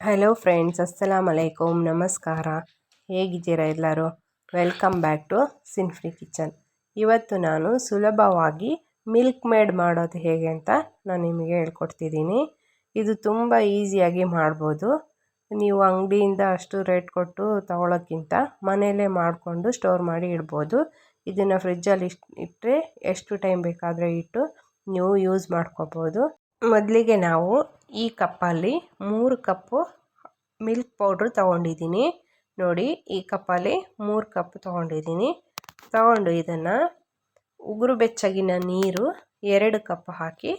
Hello friends ಅಸ್ಸಲಾಮ್ ಅಲೈಕುಮ್ ನಮಸ್ಕಾರ ಹೇಗಿದ್ದೀರಾ ಎಲ್ಲರೂ? ವೆಲ್ಕಮ್ ಬ್ಯಾಕ್ ಟು ಸಿನ್ಫ್ರಿ ಕಿಚನ್ ಇವತ್ತು ನಾನು ಸುಲಭವಾಗಿ ಮಿಲ್ಕ್ ಮೇಡ್ ಮಾಡೋದು ಹೇಗೆ ಅಂತ ನಾನು ನಿಮಗೆ ಹೇಳ್ಕೊಡ್ತಿದ್ದೀನಿ. ಇದು ತುಂಬ ಈಸಿಯಾಗಿ ಮಾಡ್ಬೋದು. ನೀವು ಅಂಗಡಿಯಿಂದ ಅಷ್ಟು ರೇಟ್ ಕೊಟ್ಟು ತಗೊಳ್ಳೋಕ್ಕಿಂತ ಮನೆಯಲ್ಲೇ ಮಾಡಿಕೊಂಡು ಸ್ಟೋರ್ ಮಾಡಿ ಇಡ್ಬೋದು. ಇದನ್ನು ಫ್ರಿಜ್ಜಲ್ಲಿ ಇಟ್ಟರೆ ಎಷ್ಟು ಟೈಮ್ ಬೇಕಾದರೆ ಇಟ್ಟು ನೀವು ಯೂಸ್ ಮಾಡ್ಕೋಬೋದು. ಮೊದಲಿಗೆ ನಾವು ಈ ಕಪ್ಪಲ್ಲಿ ಮೂರು ಕಪ್ಪು ಮಿಲ್ಕ್ ಪೌಡ್ರ್ ತೊಗೊಂಡಿದ್ದೀನಿ. ನೋಡಿ, ಈ ಕಪ್ಪಲ್ಲಿ ಮೂರು ಕಪ್ ತೊಗೊಂಡಿದ್ದೀನಿ. ತಗೊಂಡು ಇದನ್ನು ಉಗುರು ಬೆಚ್ಚಗಿನ ನೀರು ಎರಡು ಕಪ್ ಹಾಕಿ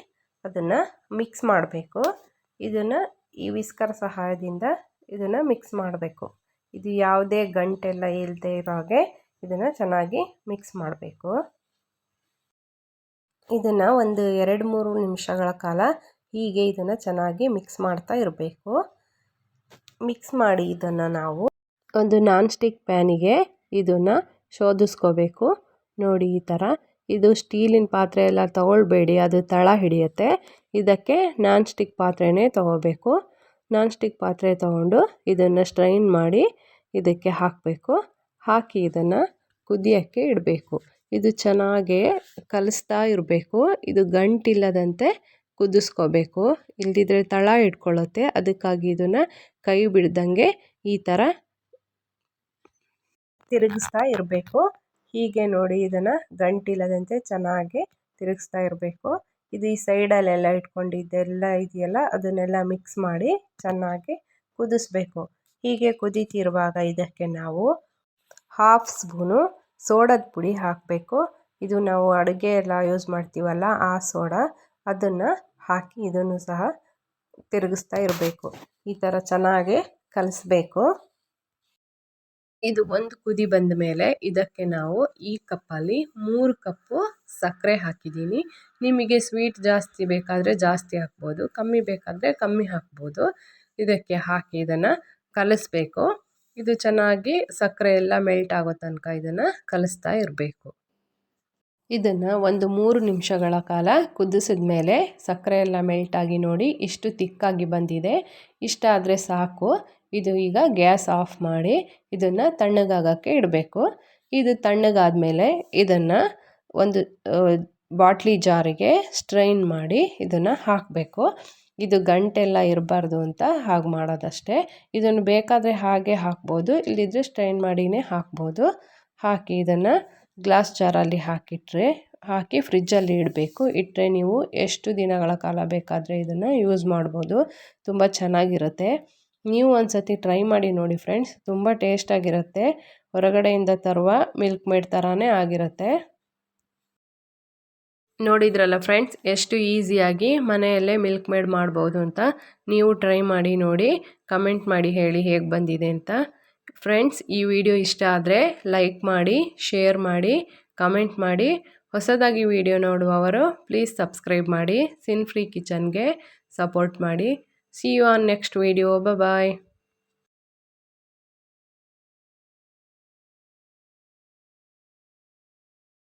ಅದನ್ನು ಮಿಕ್ಸ್ ಮಾಡಬೇಕು. ಇದನ್ನು ಈ ವಿಸ್ಕರ್ ಸಹಾಯದಿಂದ ಇದನ್ನು ಮಿಕ್ಸ್ ಮಾಡಬೇಕು. ಇದು ಯಾವುದೇ ಗಂಟೆಲ್ಲ ಇಲ್ಲದೆ ಇರೋ ಹಾಗೆ ಇದನ್ನು ಚೆನ್ನಾಗಿ ಮಿಕ್ಸ್ ಮಾಡಬೇಕು. ಇದನ್ನು ಒಂದು ಎರಡು ಮೂರು ನಿಮಿಷಗಳ ಕಾಲ ಹೀಗೆ ಇದನ್ನು ಚೆನ್ನಾಗಿ ಮಿಕ್ಸ್ ಮಾಡ್ತಾ ಇರಬೇಕು. ಮಿಕ್ಸ್ ಮಾಡಿ ಇದನ್ನು ನಾವು ಒಂದು ನಾನ್ ಸ್ಟಿಕ್ ಪ್ಯಾನಿಗೆ ಇದನ್ನು ಶೋಧಿಸ್ಕೋಬೇಕು. ನೋಡಿ ಈ ಥರ ಇದು ಸ್ಟೀಲಿನ ಪಾತ್ರೆ ಎಲ್ಲ ತಗೊಳ್ಬೇಡಿ, ಅದು ತಳ ಹಿಡಿಯುತ್ತೆ. ಇದಕ್ಕೆ ನಾನ್ ಸ್ಟಿಕ್ ಪಾತ್ರೆನೇ ತಗೋಬೇಕು. ನಾನ್ ಸ್ಟಿಕ್ ಪಾತ್ರೆ ತಗೊಂಡು ಇದನ್ನು ಸ್ಟ್ರೈನ್ ಮಾಡಿ ಇದಕ್ಕೆ ಹಾಕಬೇಕು. ಹಾಕಿ ಇದನ್ನು ಕುದಿಯೋಕ್ಕೆ ಇಡಬೇಕು. ಇದು ಚೆನ್ನಾಗೇ ಕಲಿಸ್ತಾ ಇರಬೇಕು. ಇದು ಗಂಟಿಲ್ಲದಂತೆ ಕುದಿಸ್ಕೋಬೇಕು. ಇಲ್ದಿದ್ರೆ ತಳ ಇಟ್ಕೊಳ್ಳುತ್ತೆ. ಅದಕ್ಕಾಗಿ ಇದನ್ನು ಕೈ ಬಿಡ್ದಂಗೆ ಈ ಥರ ತಿರುಗಿಸ್ತಾ ಇರಬೇಕು. ಹೀಗೆ ನೋಡಿ ಇದನ್ನು ಗಂಟಿಲ್ಲದಂತೆ ಚೆನ್ನಾಗಿ ತಿರುಗಿಸ್ತಾ ಇರಬೇಕು. ಇದು ಈ ಸೈಡಲ್ಲೆಲ್ಲ ಇಟ್ಕೊಂಡಿದ್ದೆಲ್ಲ ಇದೆಯಲ್ಲ, ಅದನ್ನೆಲ್ಲ ಮಿಕ್ಸ್ ಮಾಡಿ ಚೆನ್ನಾಗಿ ಕುದಿಸ್ಬೇಕು. ಹೀಗೆ ಕುದೀತಿರುವಾಗ ಇದಕ್ಕೆ ನಾವು ಹಾಫ್ ಸ್ಪೂನು ಸೋಡದ ಪುಡಿ ಹಾಕಬೇಕು. ಇದು ನಾವು ಅಡುಗೆ ಎಲ್ಲ ಯೂಸ್ ಮಾಡ್ತೀವಲ್ಲ, ಆ ಸೋಡಾ. ಅದನ್ನು ಹಾಕಿ ಇದನ್ನು ಸಹ ತಿರುಗಿಸ್ತಾ ಇರಬೇಕು. ಈ ಥರ ಚೆನ್ನಾಗಿ ಕಲಿಸ್ಬೇಕು. ಇದು ಒಂದು ಕುದಿ ಬಂದ ಮೇಲೆ ಇದಕ್ಕೆ ನಾವು ಈ ಕಪ್ಪಲ್ಲಿ ಮೂರು ಕಪ್ಪು ಸಕ್ಕರೆ ಹಾಕಿದ್ದೀನಿ. ನಿಮಗೆ ಸ್ವೀಟ್ ಜಾಸ್ತಿ ಬೇಕಾದರೆ ಜಾಸ್ತಿ ಹಾಕ್ಬೋದು, ಕಮ್ಮಿ ಬೇಕಾದರೆ ಕಮ್ಮಿ ಹಾಕ್ಬೋದು. ಇದಕ್ಕೆ ಹಾಕಿ ಇದನ್ನು ಕಲಿಸ್ಬೇಕು. ಇದು ಚೆನ್ನಾಗಿ ಸಕ್ಕರೆ ಎಲ್ಲ ಮೆಲ್ಟ್ ಆಗೋ ತನಕ ಇದನ್ನು ಕಲಿಸ್ತಾ ಇರಬೇಕು. ಇದನ್ನು ಒಂದು ಮೂರು ನಿಮಿಷಗಳ ಕಾಲ ಕುದಿಸಿದ ಮೇಲೆ ಸಕ್ಕರೆ ಎಲ್ಲ ಮೆಲ್ಟಾಗಿ ನೋಡಿ ಇಷ್ಟು ತಿಕ್ಕಾಗಿ ಬಂದಿದೆ. ಇಷ್ಟ ಆದರೆ ಸಾಕು. ಇದು ಈಗ ಗ್ಯಾಸ್ ಆಫ್ ಮಾಡಿ ಇದನ್ನು ತಣ್ಣಗಾಗೋಕ್ಕೆ ಇಡಬೇಕು. ಇದು ತಣ್ಣಗಾದ ಮೇಲೆ ಇದನ್ನು ಒಂದು ಬಾಟ್ಲಿ ಜಾರಿಗೆ ಸ್ಟ್ರೈನ್ ಮಾಡಿ ಇದನ್ನು ಹಾಕಬೇಕು. ಇದು ಗಂಟೆಲ್ಲ ಇರಬಾರ್ದು ಅಂತ ಹಾಗೆ ಮಾಡೋದಷ್ಟೇ. ಇದನ್ನು ಬೇಕಾದರೆ ಹಾಗೆ ಹಾಕ್ಬೋದು ಇಲ್ಲಿದ್ರೆ ಸ್ಟ್ರೈನ್ ಮಾಡಿನೇ ಹಾಕ್ಬೋದು. ಹಾಕಿ ಇದನ್ನು ಗ್ಲಾಸ್ ಜಾರಲ್ಲಿ ಹಾಕಿಟ್ರೆ, ಹಾಕಿ ಫ್ರಿಜ್ಜಲ್ಲಿ ಇಡಬೇಕು. ಇಟ್ಟರೆ ನೀವು ಎಷ್ಟು ದಿನಗಳ ಕಾಲ ಬೇಕಾದರೆ ಇದನ್ನು ಯೂಸ್ ಮಾಡ್ಬೋದು. ತುಂಬ ಚೆನ್ನಾಗಿರುತ್ತೆ. ನೀವು ಒಂದು ಸತಿ ಟ್ರೈ ಮಾಡಿ ನೋಡಿ ಫ್ರೆಂಡ್ಸ್. ತುಂಬ ಟೇಸ್ಟಾಗಿರುತ್ತೆ. ಹೊರಗಡೆಯಿಂದ ತರುವ ಮಿಲ್ಕ್ ಮೇಡ್ ಥರನೇ ಆಗಿರುತ್ತೆ. ನೋಡಿದ್ರಲ್ಲ ಫ್ರೆಂಡ್ಸ್, ಎಷ್ಟು ಈಸಿಯಾಗಿ ಮನೆಯಲ್ಲೇ ಮಿಲ್ಕ್ ಮೇಡ್ ಮಾಡ್ಬೋದು ಅಂತ ನೀವು ಟ್ರೈ ಮಾಡಿ ನೋಡಿ. ಕಮೆಂಟ್ ಮಾಡಿ ಹೇಳಿ ಹೇಗೆ ಬಂದಿದೆ ಅಂತ. ಫ್ರೆಂಡ್ಸ್ ಈ ವಿಡಿಯೋ ಇಷ್ಟ ಆದರೆ ಲೈಕ್ ಮಾಡಿ ಶೇರ್ ಮಾಡಿ ಕಮೆಂಟ್ ಮಾಡಿ. ಹೊಸದಾಗಿ ವಿಡಿಯೋ ನೋಡುವವರು ಪ್ಲೀಸ್ ಸಬ್ಸ್ಕ್ರೈಬ್ ಮಾಡಿ. ಸಿನ್ ಫ್ರೀ ಕಿಚನ್ಗೆ ಸಪೋರ್ಟ್ ಮಾಡಿ. See you on next video bye